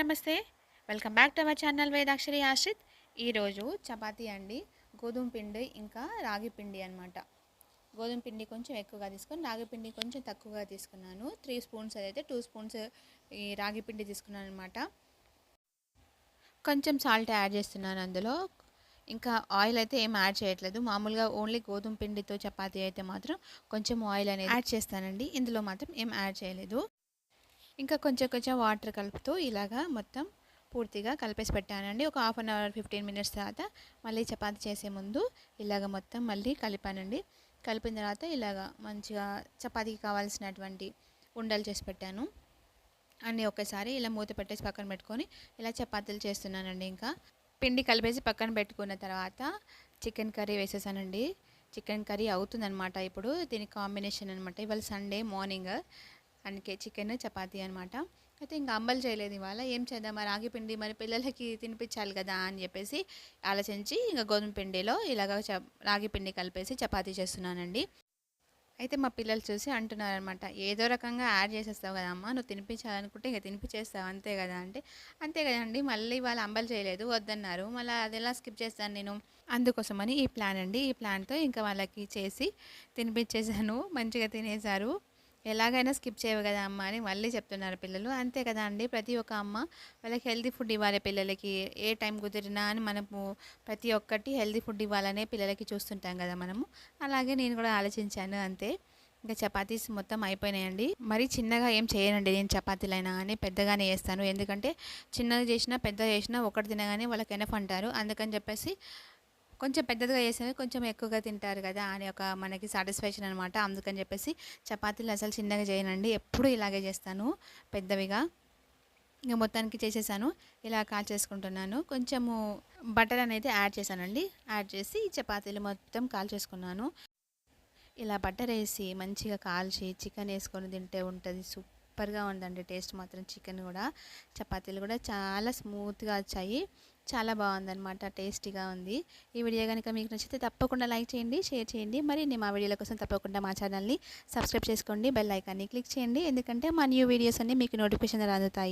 నమస్తే. Welcome back to our channel Vedakshari Ashrith. ఈరోజు చపాతీ అండి. గోధుమ పిండి ఇంకా రాగి పిండి అనమాట గోధుమ పిండి కొంచెం ఎక్కువగా తీసుకొని రాగి పిండి కొంచెం తక్కువగా తీసుకున్నాను. త్రీ స్పూన్స్ అయితే టూ స్పూన్స్ ఈ రాగి పిండి తీసుకున్నాను అనమాట కొంచెం సాల్ట్ యాడ్ చేస్తున్నాను అందులో. ఇంకా ఆయిల్ అయితే ఏం యాడ్ చేయట్లేదు. మామూలుగా ఓన్లీ గోధుమ పిండితో చపాతీ అయితే మాత్రం కొంచెం ఆయిల్ అనేది యాడ్ చేస్తానండి. ఇందులో మాత్రం ఏం యాడ్ చేయలేదు. ఇంకా కొంచెం కొంచెం వాటర్ కలుపుతూ ఇలాగా మొత్తం పూర్తిగా కలిపేసి పెట్టానండి. ఒక half an hour fifteen minutes తర్వాత మళ్ళీ చపాతి చేసే ముందు ఇలాగ మొత్తం మళ్ళీ కలిపానండి. కలిపిన తర్వాత ఇలాగ మంచిగా చపాతీకి కావాల్సినటువంటి ఉండలు చేసి పెట్టాను. అన్నీ ఒకేసారి ఇలా మూత పెట్టేసి పక్కన పెట్టుకొని ఇలా చపాతీలు చేస్తున్నానండి ఇంకా. పిండి కలిపేసి పక్కన పెట్టుకున్న తర్వాత చికెన్ కర్రీ వేసేసానండి. చికెన్ కర్రీ అవుతుందన్నమాట ఇప్పుడు. దీని కాంబినేషన్ అనమాట ఇవాళ సండే మార్నింగ్ అందుకే చికెన్ చపాతీ అనమాట అయితే ఇంకా అంబలు చేయలేదు ఇవాళ. ఏం చేద్దాం? మరి రాగి పిండి మరి పిల్లలకి తినిపించాలి కదా అని చెప్పేసి ఆలోచించి ఇంకా గోధుమ పిండిలో ఇలాగ చ రాగి పిండి కలిపేసి చపాతీ చేస్తున్నానండి. అయితే మా పిల్లలు చూసి అంటున్నారు అనమాట ఏదో రకంగా యాడ్ చేసేస్తావు కదా అమ్మ. నువ్వు తినిపించాలనుకుంటే ఇంకా తినిపించేస్తావు. అంతే కదా అంటే. అంతే కదండి మళ్ళీ వాళ్ళు అంబలు చేయలేదు. వద్దన్నారు. మళ్ళీ అది ఎలా స్కిప్ చేస్తాను నేను? అందుకోసమని ఈ ప్లాన్ అండి. ఈ ప్లాన్తో ఇంకా వాళ్ళకి చేసి తినిపించేశాను. మంచిగా తినేశారు. ఎలాగైనా స్కిప్ చేయవు కదా అమ్మ అని మళ్ళీ చెప్తున్నారు పిల్లలు. అంతే కదా అండి. ప్రతి ఒక్క అమ్మ వాళ్ళకి హెల్తీ ఫుడ్ ఇవ్వాలి పిల్లలకి. ఏ టైం కుదిరినా అని మనము ప్రతి ఒక్కటి హెల్తీ ఫుడ్ ఇవ్వాలనే పిల్లలకి చూస్తుంటాం కదా మనము. అలాగే నేను కూడా ఆలోచించాను అంతే. ఇంకా చపాతీస్ మొత్తం అయిపోయినాయండి. మరి చిన్నగా ఏం చేయనండి నేను చపాతీలైనా కానీ పెద్దగానే చేస్తాను. ఎందుకంటే చిన్నగా చేసినా పెద్దగా చేసినా ఒకటి తినగానే వాళ్ళకి ఎనఫ్ అంటారు. అందుకని చెప్పేసి కొంచెం పెద్దదిగా చేసేవి కొంచెం ఎక్కువగా తింటారు కదా అని ఒక మనకి సాటిస్ఫాక్షన్ అనమాట అందుకని చెప్పేసి చపాతీలు అసలు చిన్నగా చేయనండి. ఎప్పుడు ఇలాగే చేస్తాను పెద్దవిగా. ఇంకా మొత్తానికి చేసేసాను. ఇలా కాల్ చేసుకుంటున్నాను. కొంచెము బటర్ అనేది యాడ్ చేశానండి. యాడ్ చేసి చపాతీలు మొత్తం కాల్ చేసుకున్నాను. ఇలా బటర్ వేసి మంచిగా కాల్చి చికెన్ వేసుకొని తింటే ఉంటుంది. సూపర్గా ఉందండి టేస్ట్ మాత్రం చికెన్ కూడా. చపాతీలు కూడా చాలా స్మూత్గా వచ్చాయి. చాలా బాగుందన్నమాట టేస్టీగా ఉంది. ఈ వీడియో కనుక మీకు నచ్చితే తప్పకుండా లైక్ చేయండి షేర్ చేయండి. మరి నేను మా వీడియోల కోసం తప్పకుండా మా ఛానల్ని సబ్స్క్రైబ్ చేసుకోండి బెల్ ఐకాన్ని క్లిక్ చేయండి. ఎందుకంటే మా న్యూ వీడియోస్ అన్నీ మీకు నోటిఫికేషన్ అందుతాయి.